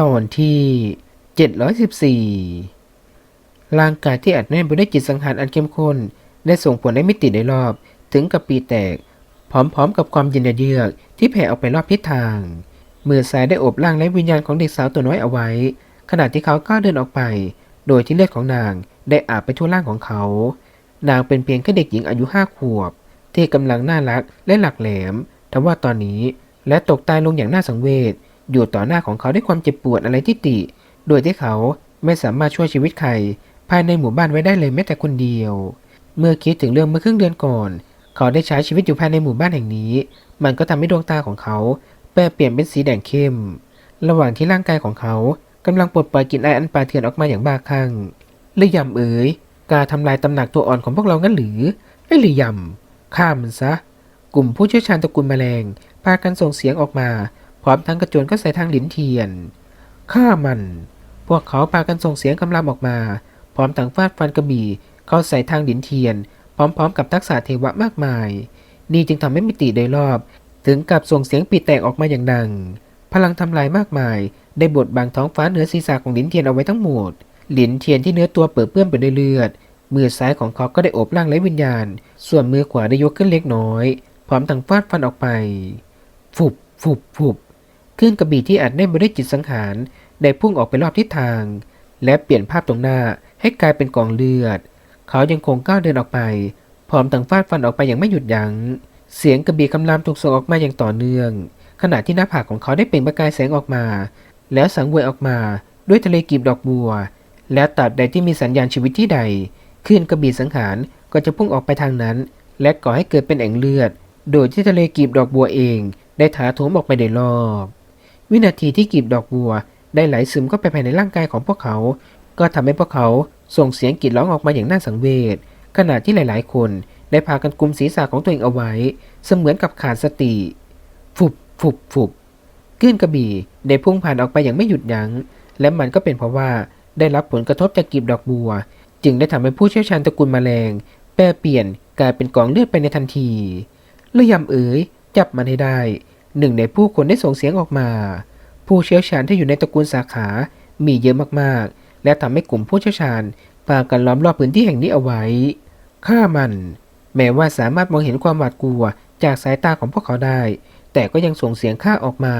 ตอนที่ 714 ร่างกายที่อัดแน่นไปด้วยจิตสังหารอันเข้มข้น ได้ส่งผลให้มิติในรอบ ถึงกับปีแตก พร้อมๆกับความเย็นเยือกที่แผ่ออกไปรอบทิศทาง มือซ้ายได้โอบร่างและวิญญาณของเด็กสาวตัวน้อยเอาไว้ ขณะที่เขาก้าวเดินออกไป โดยที่เลือดของนางได้อาบไปทั่วร่างของเขา นางเป็นเพียงแค่เด็กหญิงอายุห้าขวบ ที่กำลังน่ารักและหลักแหลมแต่ว่าตอนนี้และตกตายลงอย่างน่าสังเวช อยู่ต่อหน้าของเขาด้วยความเจ็บปวดอะไรที่ติ โดยที่เขาไม่สามารถช่วยชีวิตใคร ภายในหมู่บ้านไว้ได้เลยแม้แต่คนเดียว เมื่อคิดถึงเรื่องเมื่อครึ่งเดือนก่อน เขาได้ใช้ชีวิตอยู่ภายในหมู่บ้านแห่งนี้ มันก็ทำให้ดวงตาของเขาแปรเปลี่ยนเป็นสีแดงเข้ม ระหว่างที่ร่างกายของเขากำลังปลดปล่อยกลิ่นไออันปาเถื่อนออกมาอย่างบ้าคลั่งหรือยำเอ๋ยกล้าทำลายตำหนักตัวอ่อนของพวกเรางั้นหรือไอ้หรือยำฆ่ามันซะ กลุ่มผู้เชี่ยวชาญตระกูลแมลงพากันส่งเสียงออกมา พร้อมทั้งกระโจนก็ใส่ทางหลินเทียนฆ่ามัน พวกเขาพากันส่งเสียงกำลามออกมา พร้อมทั้งฟาดฟันกระบี่เข้าใส่ทางหลินเทียน พร้อมๆ กับทักษะเทวะมากมาย นี่จึงทำให้มิติโดยรอบ ถึงกับส่งเสียงปีแตกออกมาอย่างดัง พลังทำลายมากมาย ได้บดบังท้องฟ้าเหนือศีรษะของหลินเทียนเอาไว้ทั้งหมด หลินเทียนที่เนื้อตัวเปื้อนเปื้อนไปด้วยเลือด มือซ้ายของเขาก็ได้โอบร่างไร้วิญญาณ ส่วนมือขวาได้ยกขึ้นเล็กน้อย พร้อมทั้งฟาดฟันออกไป ฟุบฟุบฟุบ เครื่องกระบี่ที่อัดแน่นไปด้วยจิตสังหารได้พุ่งออกไปรอบทิศทาง และเปลี่ยนภาพตรงหน้าให้กลายเป็นกองเลือด เขายังคงก้าวเดินออกไป พร้อมทั้งฟาดฟันออกไปอย่างไม่หยุดยัง้ง เสียงกระบี่คำรามถูกส่งออกมาอย่างต่อเนื่อง ขณะที่หน้าผากของเขาได้เปล่งประกายแสงออกมา แล้วสังเวยออกมาด้วยทะเลกีบดอกบัว และตราบใดที่มีสัญญาณชีวิตที่ใดคลื่นกระบี่สังหารก็จะพุ่งออกไปทางนั้น และก่อให้เกิดเป็นแอ่งเลือด โดยที่ทะเลกีบดอกบัวเอง ได้ถาโถมออกไปโดยรอบ วินาทีที่กีบดอกบัว ได้ไหลซึมเข้าไปภายในร่างกายของพวกเขา ก็ทำให้พวกเขาส่งเสียงกรีดร้องออกมาอย่างน่าสังเวชขณะที่หลายๆ คนได้พากันกุมศีรษะของตัวเองเอาไว้ เสมือนกับขาดสติ ฟุบฟุบฟุบคลื่นกระบี่ได้พุ่งผ่านออกไปอย่างไม่หยุดยัง้ง และมันก็เป็นเพราะว่าได้รับผลกระทบจากกีบดอกบัว จึงได้ทำให้ผู้เชี่ยวชาญตระกูลแมลง แปรเปลี่ยนกลายเป็นกองเลือดไปในทันทีเลือยำเอ๋ยจับมันให้ได้ หนึ่งในผู้คนได้ส่งเสียงออกมา ผู้เชี่ยวชาญที่อยู่ในตระกูลสาขามีเยอะมากๆ และทำให้กลุ่มผู้เชี่ยวชาญพากันล้อมรอบพื้นที่แห่งนี้เอาไว้ฆ่ามัน แม้ว่าสามารถมองเห็นความหวาดกลัวจากสายตาของพวกเขาได้ แต่ก็ยังส่งเสียงฆ่าออกมา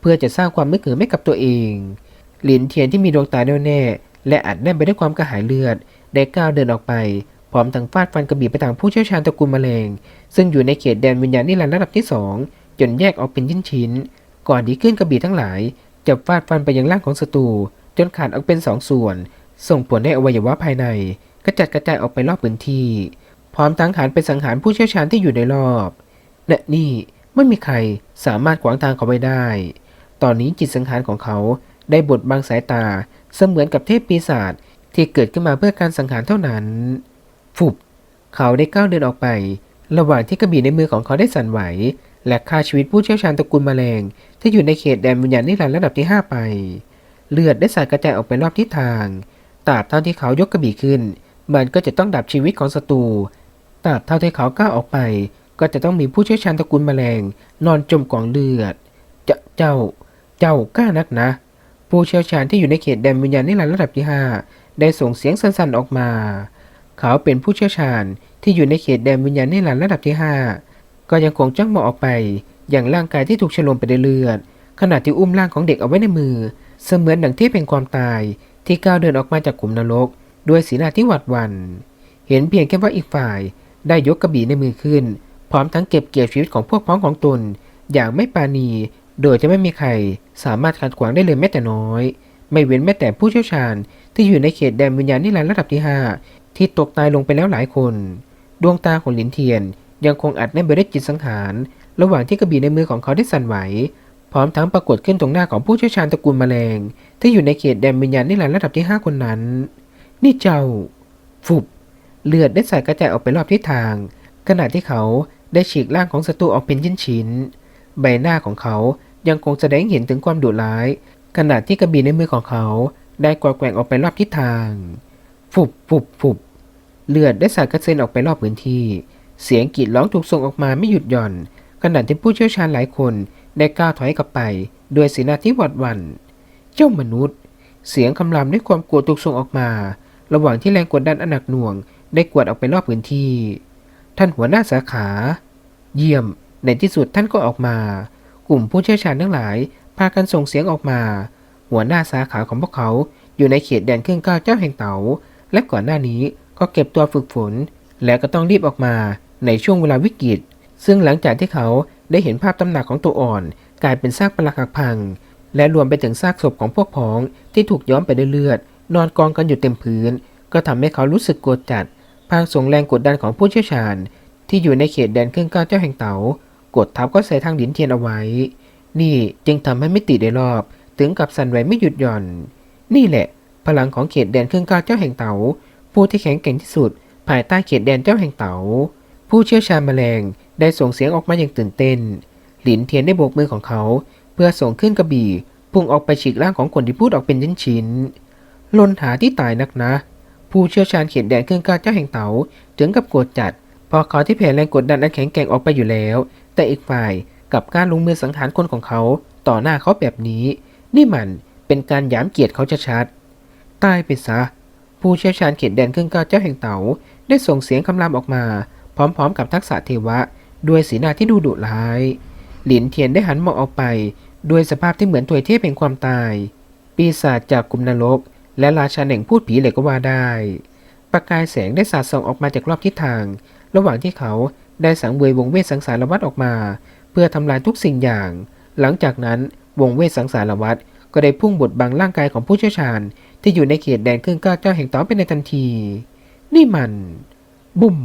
เพื่อจะสร้างความมึกหือให้กับตัวเองหลินเทียนที่มีดวงตาแน่วแน่และอัดแน่นไปด้วยความกระหายเลือด ได้ก้าวเดินออกไป พร้อมทั้งฟาดฟันกระบี่ไปทางผู้เชี่ยวชาญตระกูลแมลงซึ่งอยู่ในเขตแดนวิญญาณนิรันดร์ระดับที่สอง จนแยกออกเป็นชิ้นชิ้นๆก่อนที่ขึ้นกระบี่ทั้งหลายจะฟาดฟันไปยังร่างของศัตรูจนขาดออกเป็นสองส่วน ส่งผลให้อวัยวะภายในกระจัดกระจายออกไปรอบพื้นที่ พร้อมทั้งหันไปสังหารผู้เชี่ยวชาญที่อยู่ในรอบและนี่ไม่มีใครสามารถขวางทางเขาไว้ได้ ตอนนี้จิตสังหารของเขาได้บดบังสายตาเสมือนกับเทพปีศาจที่เกิดขึ้นมาเพื่อการสังหารเท่านั้น ฟุบ เขาได้ก้าวเดินออกไป ระหว่างที่กระบี่ในมือของเขาได้สั่นไหว และฆ่าชีวิตผู้เชี่ยวชาญตระกูลแมลงที่อยู่ในเขตแดนวิญญาณนิรันดร์ระดับที่ 5 ไป เลือดได้สาดกระจายออกไปรอบทิศทางตราบเท่าที่เขายกกระบี่ขึ้น มันก็จะต้องดับชีวิตของศัตรูตราบเท่าที่เขาก้าวออกไป ก็จะต้องมีผู้เชี่ยวชาญตระกูลแมลง นอนจมกองเลือด เจ้าเจ้าเจ้ากล้านักนะ ผู้เชี่ยวชาญที่อยู่ในเขตแดนวิญญาณนิรันดร์ระดับที่ 5 ได้ส่งเสียงสั้นๆออกมา เขาเป็นผู้เชี่ยวชาญที่อยู่ในเขตแดนวิญญาณนิรันดร์ระดับที่ 5 ก็ยังคงจ้องมองออกไป อย่างร่างกายที่ถูกฉลมไปด้วยเลือด ขณะที่อุ้มร่างของเด็กเอาไว้ในมือ เสมือนหนังที่เป็นความตายที่ก้าวเดินออกมาจากขุมนรก ด้วยสีหน้าที่หวาดหวัน่น เห็นเพียงแค่ว่าอีกฝ่ายได้ยกกระบี่ในมือขึ้น พร้อมทั้งเก็บเกี่ยวชีวิตของพวกพ้องของตน อย่างไม่ปราณี โดยจะไม่มีใครสามารถขัดขวางได้เลยแม้แต่น้อย ไม่เว้นแม้แต่ผู้เชี่ยวชาญ ที่อยู่ในเขตแดนวิญญาณนิรันดร์ระดับที่ 5 ที่ตกตายลงไปแล้วหลายคน ดวงตาของหลินเทียน ยังคงอัดแน่นไปด้วยจิตสังหาร ระหว่างที่กระบี่ในมือของเขาได้สั่นไหว พร้อมทั้งปรากฏขึ้นตรงหน้าของผู้เชี่ยวชาญตระกูลแมลง ที่อยู่ในเขตแดนวิญญาณนิรันดร์ระดับที่ 5 คนนั้น นี่เจ้า ฟุบ เลือดได้สายกระจายออกไปรอบทิศทาง ขณะที่เขาได้ฉีกร่างของศัตรูออกเป็นชิ้นๆใบหน้าของเขายังคงแสดงเห็นถึงความดุร้าย ขณะที่กระบี่ในมือของเขาได้กวาดแกว่งออกไปรอบทิศทาง ฟุบฟุบฟุบเลือดได้สาดกระเซ็นออกไปรอบพื้นที่ เสียงกรีดร้องถูกส่งออกมาไม่หยุดหย่อน ขณะที่ผู้เชี่ยวชาญหลายคนได้ก้าวถอยกลับไป ด้วยสีหน้าที่หวาดหวั่น เจ้ามนุษย์ เสียงคำรามด้วยความกลัวถูกส่งออกมา ระหว่างที่แรงกดดันอันหนักหน่วง ได้กวดออกไปรอบพื้นที่ ท่านหัวหน้าสาขา เยี่ยม ในที่สุดท่านก็ออกมา กลุ่มผู้เชี่ยวชาญทั้งหลายพากันส่งเสียงออกมา หัวหน้าสาขาของพวกเขาอยู่ในเขตแดนเครื่องก้าวเจ้าแห่งเต๋าและก่อนหน้านี้ก็เก็บตัวฝึกฝน และก็ต้องรีบออกมา ในช่วงเวลาวิกฤต ซึ่งหลังจากที่เขาได้เห็นภาพตำหนักของตัวอ่อน กลายเป็นซากปรักหักพัง และรวมไปถึงซากศพของพวกพ้องที่ถูกย้อมไปด้วยเลือด นอนกองกันอยู่เต็มพื้น ก็ทำให้เขารู้สึกกดจัด พางส่งแรงกดดันของผู้เชี่ยวชาญ ที่อยู่ในเขตแดนเครื่องก้าวเจ้าแห่งเต๋ากดทับก็ใส่ทางดินเทียนเอาไว้ นี่จึงทำให้มิติได้รอบถึงกับสั่นไหวไม่หยุดหย่อน นี่แหละ พลังของเขตแดนเครื่องก้าวเจ้าแห่งเต๋าผู้ที่แข็งแกร่งที่สุด ภายใต้เขตแดนเจ้าแห่งเต๋า ผู้เชี่ยวชาญแมลงได้ส่งเสียงออกมาอย่างตื่นเต้น หลินเทียนได้โบกมือของเขา เพื่อส่งขึ้นกระบี่พุ่งออกไปฉีกร่างของคนที่พูดออกเป็นชิ้นๆลนหาที่ตายนักนะ ผู้เชี่ยวชาญเขตแดนเครื่องกาเจ้าแห่งเต๋าถึงกับโกรธจัดพราะเขาที่แผ่แรงกดดันอันแข็งแกร่งออกไปอยู่แล้ว แต่อีกฝ่ายกับการลงมือสังหารคนของเขา ต่อหน้าเขาแบบนี้ นี่มันเป็นการหยามเกียรติเขาชัดๆตายไปซะ ผู้เชี่ยวชาญเขตแดนเครื่องกาเจ้าแห่งเต๋าได้ส่งเสียงคำรามออกมา พร้อมๆ กับทักษะเทวะ ด้วยสีหน้าที่ดูดุร้าย หลินเทียนได้หันมองออกไป ด้วยสภาพที่เหมือนถวยเทพแห่งความตาย ปีศาจจากกลุ่มนรก และราชาแห่งพูดผีเลยก็ว่าได้ ประกายแสงได้สาดส่องออกมาจากรอบทิศทาง ระหว่างที่เขาได้สังเวยวงเวทสังสารวัตออกมา เพื่อทำลายทุกสิ่งอย่าง หลังจากนั้นวงเวทสังสารวัตก็ได้พุ่งบดบังร่างกายของผู้เชี่ยวชาญ ที่อยู่ในเขตแดนเครื่องก้าเจ้าแห่งต๋าไปในทันที นี่มัน บุ่ม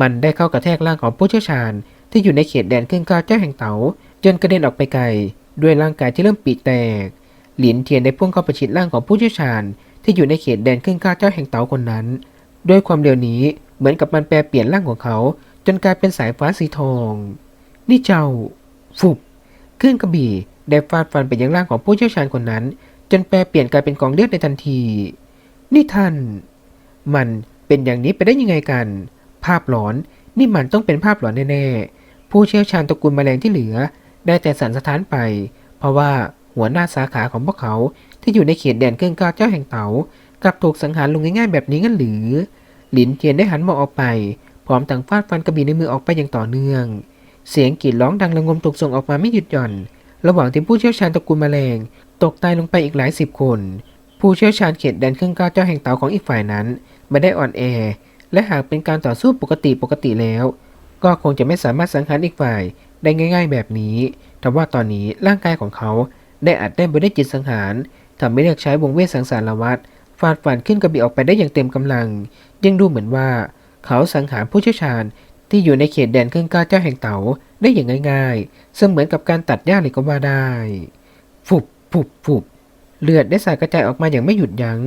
มันได้เข้ากระแทกร่างของผู้เชี่ยวชาญ ที่อยู่ในเขตแดนเครื่องกาวเจ้าแห่งเต๋าจนกระเด็นออกไปไกล ด้วยร่างกายที่เริ่มปีกแตก หลินเทียนได้พุ่งเข้าประชิดร่างของผู้เชี่ยวชาญ ที่อยู่ในเขตแดนเครื่องกาวเจ้าแห่งเต๋าคนนั้น ด้วยความเร็วนี้เหมือนกับมันแปลเปลี่ยนร่างของเขา จนกลายเป็นสายฟ้าสีทอง นี่เจ้า ฟุบขึ้นกระบี่ได้ฟาดฟันไปยังร่างของผู้เชี่ยวชาญคนนั้น จนแปลเปลี่ยนกลายเป็นกองเลือดในทันที นี่ท่าน มันเป็นอย่างนี้ไปได้ยังไงกัน ภาพหลอนนี่มันต้องเป็นภาพหลอนแน่ๆ ผู้เชี่ยวชาญตระกูลแมลงที่เหลือ ได้แต่สันสะท้านไป เพราะว่าหัวหน้าสาขาของพวกเขาที่อยู่ในเขตแดนเครื่องก้าวเจ้าแห่งเต๋ากลับถูกสังหารลงง่ายๆแบบนี้งั้นหรือ หลินเทียนได้หันมองออกไป พร้อมต่างฟาดฟันกระบี่ในมือออกไปอย่างต่อเนื่อง เสียงกรีดร้องดังระงมถูกส่งออกมาไม่หยุดหย่อน ระหว่างที่ผู้เชี่ยวชาญตระกูลแมลงตกตายลงไปอีกหลายสิบคน ผู้เชี่ยวชาญเขตแดนเครื่องก้าวเจ้าแห่งเต๋าของอีกฝ่ายนั้นไม่ได้อ่อนแอ และหากเป็นการต่อสู้ปกติปกติแล้ว ก็คงจะไม่สามารถสังหารอีกฝ่ายได้ง่าย ๆ แบบนี้แต่ว่าตอนนี้ร่างกายของเขาได้อัดแน่นไปด้วยจิตสังหารทำให้เลือกใช้วงเวทสังสารวัตรฟาดฟันขึ้นกระบี่ออกไปได้อย่างเต็มกำลัง ยังดูเหมือนว่า เขาสังหารผู้เชี่ยวชาญที่อยู่ในเขตแดนเครื่องก้าเจ้าแห่งเต๋าได้อย่างง่ายๆ เสมือนกับการตัดหญ้าเลยก็ว่าได้ ฟุบฟุบฟุบเลือดได้สาดกระจายออกมาอย่างไม่หยุดยัง้ง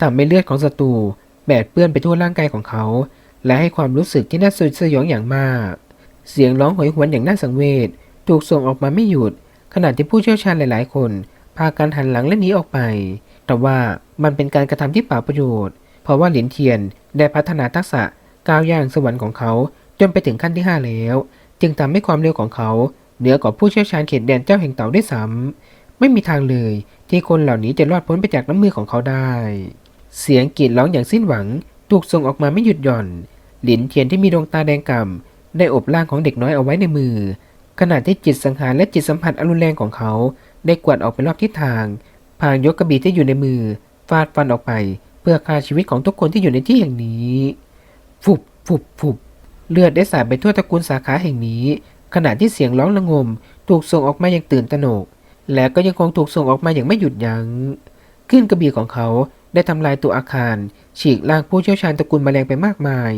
ทำให้เลือดของศัตรู แบดเปื้อนไปทั่วร่างกายของเขา และให้ความรู้สึกที่น่าสยดสยองอย่างมาก เสียงร้องโหยหวนอย่างน่าสังเวชถูกส่งออกมาไม่หยุด ขณะที่ผู้เชี่ยวชาญหลาย ๆ คน พากันหันหลังและหนีออกไป แต่ว่ามันเป็นการกระทำที่เปล่าประโยชน์ เพราะว่าหลินเทียนได้พัฒนาทักษะก้าวย่างสวรรค์ของเขาจนไปถึงขั้นที่ 5 แล้ว จึงทำให้ความเร็วของเขาเหนือกว่าผู้เชี่ยวชาญเขตแดนเจ้าแห่งเต่าได้ซ้ำไม่มีทางเลยที่คนเหล่านี้จะรอดพ้นไปจากน้ำมือของเขาได้ เสียงกรีดร้องอย่างสิ้นหวัง ถูกส่งออกมาไม่หยุดหย่อน หลินเทียนที่มีดวงตาแดงก่ำได้อบร่างของเด็กน้อยเอาไว้ในมือ ขณะที่จิตสังหารและจิตสัมผัสอรุนแรงของเขา ได้กวาดออกไปรอบทิศทางพางยกกระบี่ที่อยู่ในมือ ฟาดฟันออกไป เพื่อฆ่าชีวิตของทุกคนที่อยู่ในที่แห่งนี้ ฟุบฟุบฟุบเลือดได้สาดไปทั่วตระกูลสาขาแห่งนี้ ขณะที่เสียงร้องระงม ถูกส่งออกมาอย่างตื่นตระหนก และก็ยังคงถูกส่งออกมาอย่างไม่หยุดยัง้งขึ้นกระบี่ของเขา ได้ทำลายตัวอาคาร ฉีกล่างผู้เชี่ยวชาญตระกูลแมลงไปมากมาย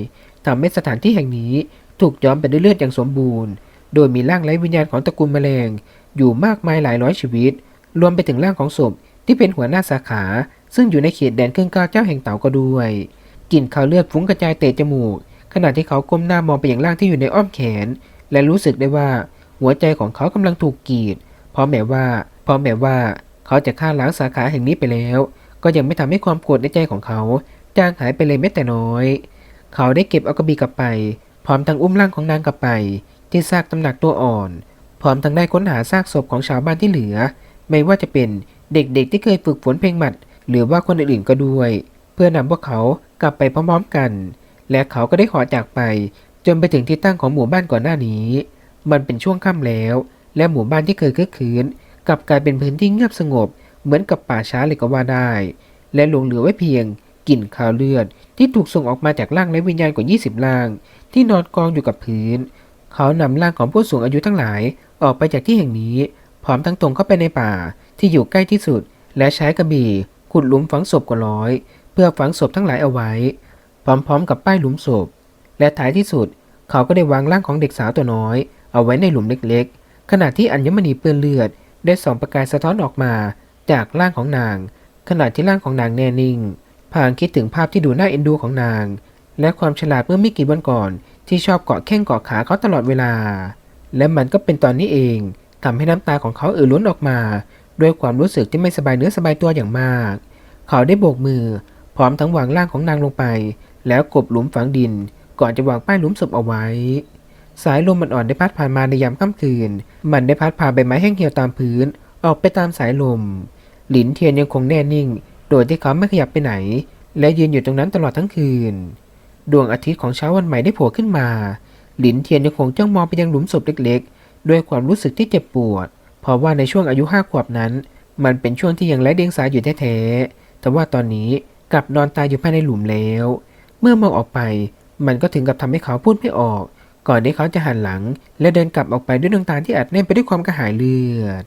ทำให้สถานที่แห่งนี้ถูกย้อมไปด้วยเลือดอย่างสมบูรณ์ โดยมีร่างไร้วิญญาณของตระกูลแมลง อยู่มากมายหลายร้อยชีวิต รวมไปถึงร่างของศพที่เป็นหัวหน้าสาขา ซึ่งอยู่ในเขตแดนเครื่องก้าวเจ้าแห่งเต่าก็ด้วยกลิ่นเขาเลือดฟุ้งกระจายเตะจมูก ขณะที่เขาก้มหน้ามองไปอย่างร่างที่อยู่ในอ้อมแขน และรู้สึกได้ว่าหัวใจของเขากำลังถูกกีดเพราะแม้ว่าเพราะแม้ว่า เขาจะฆ่าล้างสาขาแห่งนี้ไปแล้ว ก็ยังไม่ทำให้ความโกรธในใจของเขา จางหายไปเลยแม้แต่น้อย เขาได้เก็บเอากระบี่กลับไป พร้อมทั้งอุ้มร่างของนางกลับไป ที่ซากตำหนักตัวอ่อน พร้อมทั้งได้ค้นหาซากศพของชาวบ้านที่เหลือ ไม่ว่าจะเป็นเด็กๆที่เคยฝึกฝนเพลงหมัด หรือว่าคนอื่นๆก็ด้วย เพื่อนำพวกเขากลับไปพร้อมๆกัน และเขาก็ได้ขอจากไป จนไปถึงที่ตั้งของหมู่บ้านก่อนหน้านี้ มันเป็นช่วงค่ำแล้ว และหมู่บ้านที่เคยคึกคืนกลับกลายเป็นพื้นที่เงียบสงบ เหมือนกับป่าช้าเลยก็ว่าได้ และหลงเหลือไว้เพียงกลิ่นคาวเลือด ที่ถูกส่งออกมาจากร่างและวิญญาณกว่า 20 ร่าง ที่นอนกองอยู่กับพื้น เขานำร่างของผู้สูงอายุทั้งหลายออกไปจากที่แห่งนี้ พร้อมทั้งตรงเข้าไปในป่าที่อยู่ใกล้ที่สุด และใช้กระบี่ขุดหลุมฝังศพกว่าร้อย เพื่อฝังศพทั้งหลายเอาไว้ พร้อมๆกับป้ายหลุมศพ และท้ายที่สุด เขาก็ได้วางร่างของเด็กสาวตัวน้อย เอาไว้ในหลุมเล็กๆ ขณะที่อัญมณีเปื้อนเลือดได้ส่องประกายสะท้อนออกมา จากร่างของนาง ขณะที่ร่างของนางแน่นิ่งพางคิดถึงภาพที่ดูน่าเอ็นดูของนาง และความฉลาดเมื่อไม่กี่วันก่อน ที่ชอบเกาะแข้งเกาะขาเขาตลอดเวลา และมันก็เป็นตอนนี้เองทำให้น้ำตาของเขาเอ่อล้นออกมา ด้วยความรู้สึกที่ไม่สบายเนื้อสบายตัวอย่างมาก เขาได้โบกมือ พร้อมทั้งวางร่างของนางลงไป แล้วกบหลุมฝังดิน ก่อนจะวางป้ายหลุมศพเอาไว้ สายลมมันอ่อนได้พัดผ่านมาในยามค่ำคืน มันได้พัดพาใบไม้แห้งเหี่ยวตามพื้น ออกไปตามสายลม หลินเทียนยังคงแน่นิ่ง โดยที่เขาไม่ขยับไปไหน และยืนอยู่ตรงนั้นตลอดทั้งคืน ดวงอาทิตย์ของเช้าวันใหม่ได้โผล่ขึ้นมา หลินเทียนยังคงจ้องมองไปยังหลุมศพเล็กๆ ด้วยความรู้สึกที่เจ็บปวด เพราะว่าในช่วงอายุห้าขวบนั้น มันเป็นช่วงที่ยังไร้เดียงสาอยู่แท้ๆ แต่ว่าตอนนี้กลับนอนตายอยู่ภายในหลุมแล้ว เมื่อมองออกไป มันก็ถึงกับทำให้เขาพูดไม่ออกก่อนที่เขาจะหันหลัง และเดินกลับออกไปด้วยดวงตาที่อัดแน่นไปด้วยความกระหายเลือด